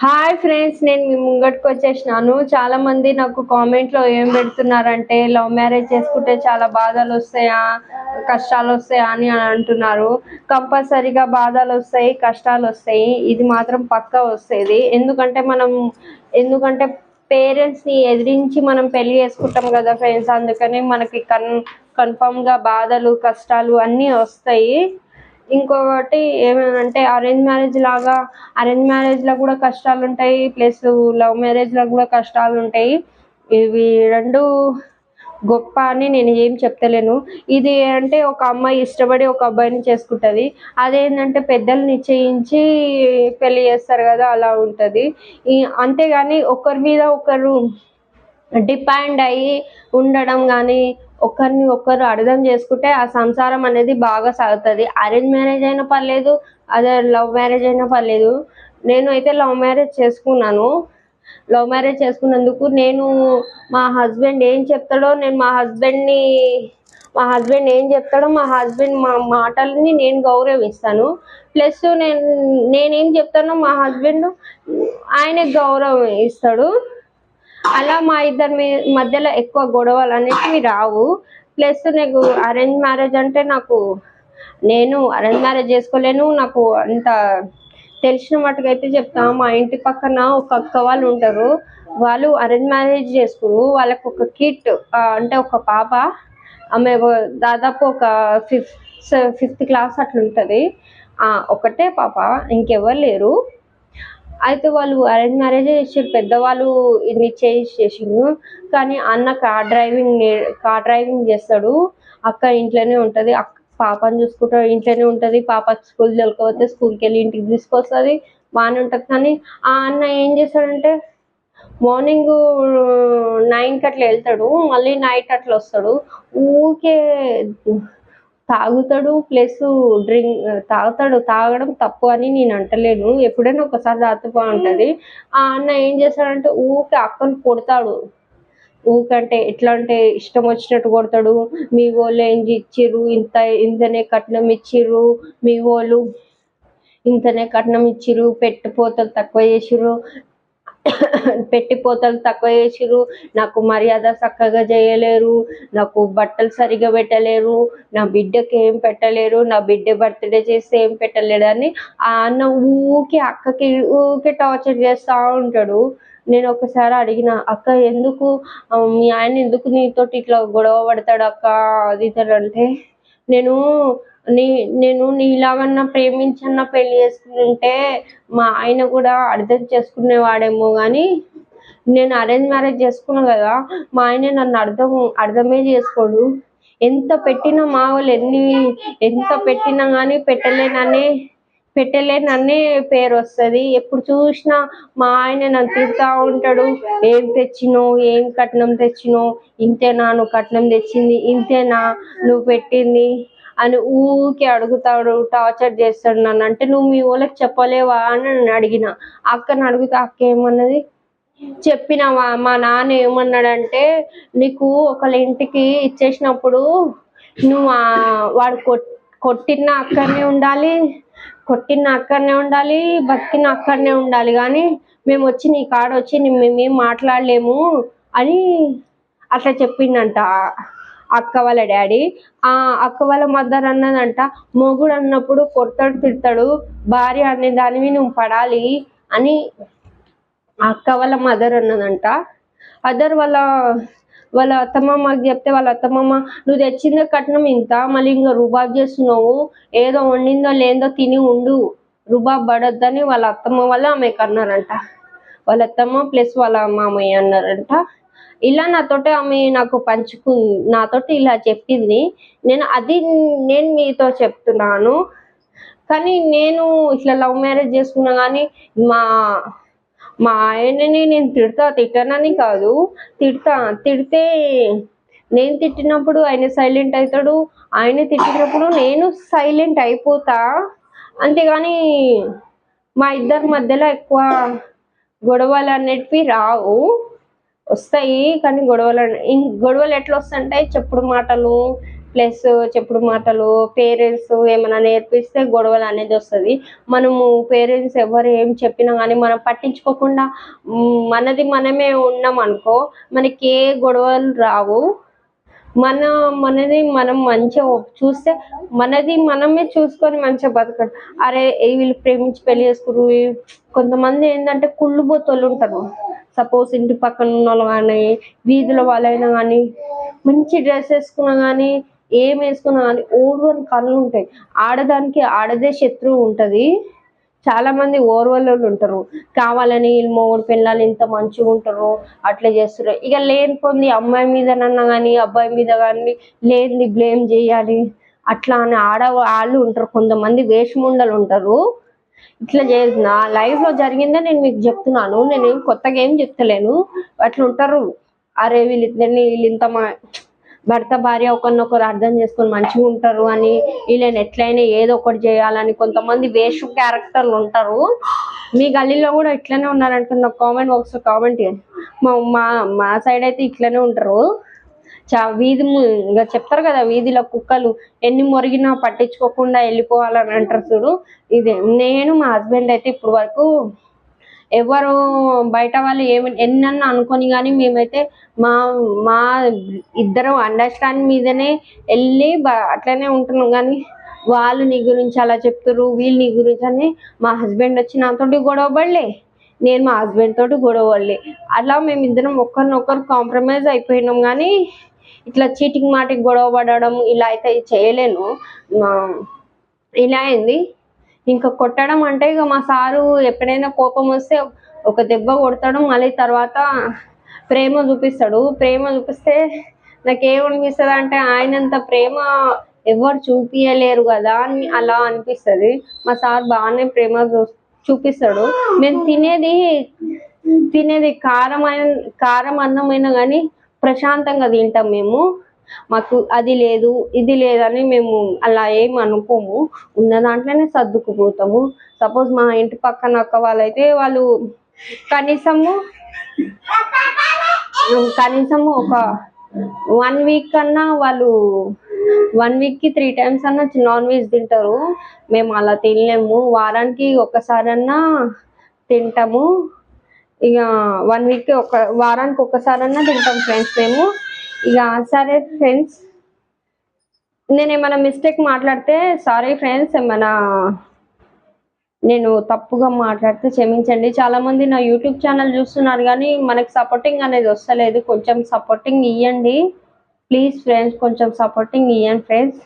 Hi friends నేను మీ ముంగటికి వచ్చేసినాను. చాలా మంది నాకు కామెంట్లో ఏం పెడుతున్నారంటే లవ్ మ్యారేజ్ చేసుకుంటే చాలా బాధలు వస్తాయా? కష్టాలు వస్తాయా? అని అంటున్నారు. కంపల్సరీగా బాధలు వస్తాయి కష్టాలు వస్తాయి. ఇది మాత్రం పక్కా వస్తుంది. ఎందుకంటే మనం ఎందుకంటే పేరెంట్స్ని ఎదిరించి మనం పెళ్ళి చేసుకుంటాం కదా ఫ్రెండ్స్ అందుకని మనకి కన్ కన్ఫామ్గా బాధలు కష్టాలు అన్నీ వస్తాయి. ఇంకొకటి ఏమేమంటే అరేంజ్ మ్యారేజ్ లాగా అరేంజ్ మ్యారేజ్లో కూడా కష్టాలు ఉంటాయి ప్లస్ లవ్ మ్యారేజ్లో కూడా కష్టాలు ఉంటాయి ఇవి రెండు గొప్ప అని నేను ఏం చెప్తలేను. ఇది అంటే ఒక అమ్మాయి ఇష్టపడి ఒక అబ్బాయిని చేసుకుంటుంది. అదేంటంటే పెద్దలు నిశ్చయించి పెళ్ళి చేస్తారు కదా అలా ఉంటుంది. ఈ అంతేగాని ఒకరి మీద ఒకరు డిపెండ్ అయ్యి ఉండడం కానీ ఒకరిని ఒకరు అర్థం చేసుకుంటే ఆ సంసారం అనేది బాగా సాగుతుంది. అరేంజ్ మ్యారేజ్ అయినా పర్లేదు అదే లవ్ మ్యారేజ్ అయినా పర్లేదు. నేను అయితే లవ్ మ్యారేజ్ చేసుకున్నాను. లవ్ మ్యారేజ్ చేసుకున్నందుకు నేను మా హస్బెండ్ ఏం చెప్తాడో నేను మా హస్బెండ్ని మా హస్బెండ్ ఏం చెప్తాడో మా హస్బెండ్ మా మాటలని నేను గౌరవిస్తాను. ప్లస్ నేను నేనేం చెప్తానో మా హస్బెండ్ ఆయనకు గౌరవం ఇస్తాడు. అలా మా ఇద్దరి మీ- మధ్యలో ఎక్కువ గొడవలు అనేవి రావు. ప్లస్ నీకు అరేంజ్ మ్యారేజ్ అంటే నాకు నేను అరేంజ్ మ్యారేజ్ చేసుకోలేను. నాకు అంత తెలిసిన మటుకైతే చెప్తా మా ఇంటి పక్కన ఒక అక్క వాళ్ళు ఉంటారు. వాళ్ళు అరేంజ్ మ్యారేజ్ చేసుకురు. వాళ్ళకు ఒక కిట్ అంటే ఒక పాప. ఆమె దాదాపు ఒక ఫిఫ్త్ ఫిఫ్త్ క్లాస్ అట్లా ఉంటుంది ఒకటే పాప ఇంకెవరు లేరు. అయితే వాళ్ళు అరేంజ్ మ్యారేజ్ చేసారు పెద్దవాళ్ళు ఇన్ని చేసి చేసిండు కానీ అన్న కార్ డ్రైవింగ్ నే- కార్ డ్రైవింగ్ చేస్తాడు. అక్క ఇంట్లోనే ఉంటుంది. అక్క పాపని చూసుకుంటాడు. ఇంట్లోనే ఉంటుంది. పాప స్కూల్ తోలుకపోతే స్కూల్కి వెళ్ళి ఇంటికి తీసుకొస్తుంది. బాగానే ఉంటుంది. కానీ ఆ అన్న ఏం చేస్తాడంటే మార్నింగ్ నైన్కి అట్లా వెళ్తాడు. మళ్ళీ నైట్ అట్లా వస్తాడు. ఊరికే తాగుతాడు ప్లస్ డ్రింక్ తాగుతాడు. తాగడం తప్పు అని నేను అంటలేను. ఎప్పుడైనా ఒకసారి తాగితే బాగుంటుంది. ఆ అన్న ఏం చేస్తాడంటే ఊరికే అక్కను కొడతాడు. ఊకంటే ఎట్లా అంటే ఇష్టం వచ్చినట్టు కొడతాడు. మీ వాళ్ళు ఏం ఇచ్చిర్రు? ఇంత ఇంతనే కట్నం ఇచ్చిర్రు. మీ వాళ్ళు ఇంతనే కట్నం ఇచ్చిర్రు. పెట్టిపోతలు తక్కువ చేసిర్రు. పెట్టి పోతలు తక్కువ చేసిరు నాకు మర్యాద చక్కగా చేయలేరు నాకు బట్టలు సరిగా పెట్టలేరు నా బిడ్డకి ఏం పెట్టలేరు నా బిడ్డ బర్త్డే చేస్తే ఏం పెట్టలేడు అని ఆ అన్న ఊకి అక్కకి ఊకే టార్చర్ చేస్తూ ఉంటాడు. నేను ఒకసారి అడిగిన అక్క ఎందుకు మీ ఆయన ఎందుకు నీతోటి ఇట్లా గొడవ పడతాడు అక్క? అది అంటే నేను నీ నేను నీలాగన్నా ప్రేమించన్నా పెళ్ళి చేసుకుంటే మా ఆయన కూడా అర్థం చేసుకునేవాడేమో కానీ నేను అరేంజ్ మ్యారేజ్ చేసుకున్నా కదా మా ఆయన నన్ను అర్థం అర్థమే చేసుకోడు. ఎంత పెట్టినా మా వాళ్ళు ఎన్ని ఎంత పెట్టినా కానీ పెట్టలేనని పెట్టలేననే పేరు వస్తుంది. ఎప్పుడు చూసినా మా ఆయన నన్ను తిడుతూ ఉంటాడు. ఏం తెచ్చినో ఏం కట్నం తెచ్చినో ఇంతేనా నువ్వు కట్నం తెచ్చింది ఇంతేనా నువ్వు పెట్టింది? అని ఊరికి అడుగుతాడు టార్చర్ చేస్తాడు నన్ను. అంటే నువ్వు మీ వాళ్ళకి చెప్పలేవా అని నన్ను అడిగిన. అక్కని అడిగితే అక్క ఏమన్నది? చెప్పినావా? మా నాన్న ఏమన్నాడంటే నీకు ఒకళ్ళ ఇంటికి ఇచ్చేసినప్పుడు నువ్వు వాడు కొట్టిన అక్కడనే ఉండాలి కొట్టిన అక్కడనే ఉండాలి బతికిన అక్కడనే ఉండాలి. కానీ మేము వచ్చి నీ కాడ వచ్చి మేమేం మాట్లాడలేము అని అట్లా చెప్పిండంట. అక్క వాళ్ళ డాడీ. ఆ అక్క వాళ్ళ మదర్ అన్నదంట మొగుడు అన్నప్పుడు కొడతాడు తిడతాడు భార్య అనే దానివి నువ్వు పడాలి అని అక్క వాళ్ళ మదర్ అన్నదంట. అదర్ వాళ్ళ వాళ్ళ అత్తమామకి చెప్తే వాళ్ళ అత్తమ్మమ్మ నువ్వు తెచ్చిందే కట్నం ఇంత మళ్ళీ ఇంకా రుబాబ్ చేస్తున్నావు ఏదో వండిందో లేదో తిని ఉండు రుబాబ్ పడొద్దని వాళ్ళ అత్తమ్మ వల్ల ఆమెకు అన్నారంట. వాళ్ళ అత్తమ్మ ప్లస్ వాళ్ళ మామయ్య అన్నారంట. ఇలా నాతోటి ఆమె నాకు పంచుకు నాతోటి ఇలా చెప్పింది. నేను అది నేను మీతో చెప్తున్నాను. కానీ నేను ఇట్లా లవ్ మ్యారేజ్ చేసుకున్నా కానీ మా మా ఆయనని నేను తిడతా తిట్టనని కాదు. తిడతా తిడితే నేను తిట్టినప్పుడు ఆయన సైలెంట్ అవుతాడు. ఆయన తిట్టినప్పుడు నేను సైలెంట్ అయిపోతా. అంతేగాని మా ఇద్దరి మధ్యలో ఎక్కువ గొడవలు అనేటివి రావు. వస్తాయి కానీ గొడవలు గొడవలు ఎట్లా వస్తుంటాయి చెప్పుడు మాటలు ప్లస్ చెప్పుడు మాటలు పేరెంట్స్ ఏమైనా నేర్పిస్తే గొడవలు అనేది వస్తుంది. మనము పేరెంట్స్ ఎవరు ఏం చెప్పినా కానీ మనం పట్టించుకోకుండా మనది మనమే ఉన్నాం అనుకో మనకి ఏ గొడవలు రావు. మన మనది మనం మంచిగా చూస్తే మనది మనమే చూసుకొని మంచిగా బతకడం. అరే వీళ్ళు ప్రేమించి పెళ్ళి చేసుకురు కొంతమంది ఏంటంటే కుళ్ళు బొత్తోళ్ళు ఉంటారు. సపోజ్ ఇంటి పక్కన ఉన్న వాళ్ళు కానీ వీధిలో వాళ్ళైనా కానీ మంచి డ్రెస్ వేసుకున్నా కానీ ఏం వేసుకున్నా కానీ ఓర్వని కళ్ళు ఉంటాయి. ఆడదానికి ఆడదే శత్రువు ఉంటుంది. చాలా మంది ఓర్వలోళ్ళు ఉంటారు. కావాలని వీళ్ళు మొగుడు పిల్లలు ఇంత మంచిగా ఉంటారు అట్లా చేస్తారు ఇక లేనిపోంది అమ్మాయి మీదనన్నా కానీ అబ్బాయి మీద కానీ లేనిది బ్లేమ్ చేయాలి. అట్లా అని ఆడ వాళ్ళు ఉంటారు. కొంతమంది వేషముండలు ఉంటారు. ఇట్లా చేసిన? లైఫ్లో జరిగిందే నేను మీకు చెప్తున్నాను. నేను ఏం కొత్తగా ఏం చెప్తలేను. అట్లా ఉంటారు. అరే వీళ్ళు వీళ్ళు ఇంత మా భర్త భార్య ఒకరినొకరు అర్థం చేసుకొని మంచిగా ఉంటారు అని వీళ్ళని ఎట్లయినా ఏదో ఒకటి చేయాలని కొంతమంది వేష క్యారెక్టర్లు ఉంటారు. మీ గల్లీలో కూడా ఇట్లనే ఉన్నారంటే కామెంట్ బాక్స్ కామెంట్ మా మా మా సైడ్ అయితే ఇట్లనే ఉంటారు. చా వీధి ఇంకా చెప్తారు కదా వీధిలో కుక్కలు ఎన్ని మొరిగినా పట్టించుకోకుండా వెళ్ళిపోవాలని అంటారు చూడు. ఇదే నేను మా హస్బెండ్ అయితే ఇప్పుడు వరకు ఎవరు బయట వాళ్ళు ఏమి ఎన్నన్నా అనుకొని కానీ మేమైతే మా మా ఇద్దరం అండర్స్టాండ్ మీదనే వెళ్ళి అట్లనే ఉంటున్నాం. కానీ వాళ్ళు నీ గురించి అలా చెప్తారు వీళ్ళు నీ గురించి అని మా హస్బెండ్ వచ్చి నాతోటి గొడవ పడలే. నేను మా హస్బెండ్ తోటి గొడవ పడలే. అలా మేమిద్దరం ఒకరినొకరు కాంప్రమైజ్ అయిపోయినాం. కానీ ఇట్లా చీటింగ్ మాటికి గొడవ పడడం ఇలా అయితే చేయలేను. ఇలా అయింది. ఇంకా కొట్టడం అంటే ఇక మా సారు ఎప్పుడైనా కోపం వస్తే ఒక దెబ్బ కొడతాడు మళ్ళీ తర్వాత ప్రేమ చూపిస్తాడు. ప్రేమ చూపిస్తే నాకేమనిపిస్తుంది అంటే ఆయనంత ప్రేమ ఎవరు చూపియలేరు కదా అని అలా అనిపిస్తుంది. మా సార్ బాగానే ప్రేమ చూ- చూపిస్తాడు. మేము తినేది తినేది కారమైన కారం అన్నమైనా కానీ ప్రశాంతంగా తింటాం మేము. మాకు అది లేదు ఇది లేదని మేము అలా ఏం అనుకోము. ఉన్న దాంట్లోనే సర్దుకుపోతాము. సపోజ్ మా ఇంటి పక్కన అక్క వాళ్ళైతే వాళ్ళు కనీసము కనీసము ఒక వన్ వీక్ కన్నా వాళ్ళు వన్ వీక్కి త్రీ టైమ్స్ అన్నా నాన్ వెజ్ తింటారు. మేము అలా తినలేము. వారానికి ఒకసారన్నా తింటాము. ఇక వన్ వీక్ ఒక వారానికి ఒక్కసారన్నా తింటాం ఫ్రెండ్స్ మేము. ఇక సరే ఫ్రెండ్స్ నేను ఏమైనా మిస్టేక్ మాట్లాడితే సారీ ఫ్రెండ్స్ ఏమైనా నేను తప్పుగా మాట్లాడితే క్షమించండి. చాలా మంది నా యూట్యూబ్ ఛానల్ చూస్తున్నారు కానీ మనకు సపోర్టింగ్ అనేది వస్తలేదు. కొంచెం సపోర్టింగ్ ఇవ్వండి ప్లీజ్ ఫ్రెండ్స్ కొంచెం సపోర్టింగ్ ఇవ్వండి ఫ్రెండ్స్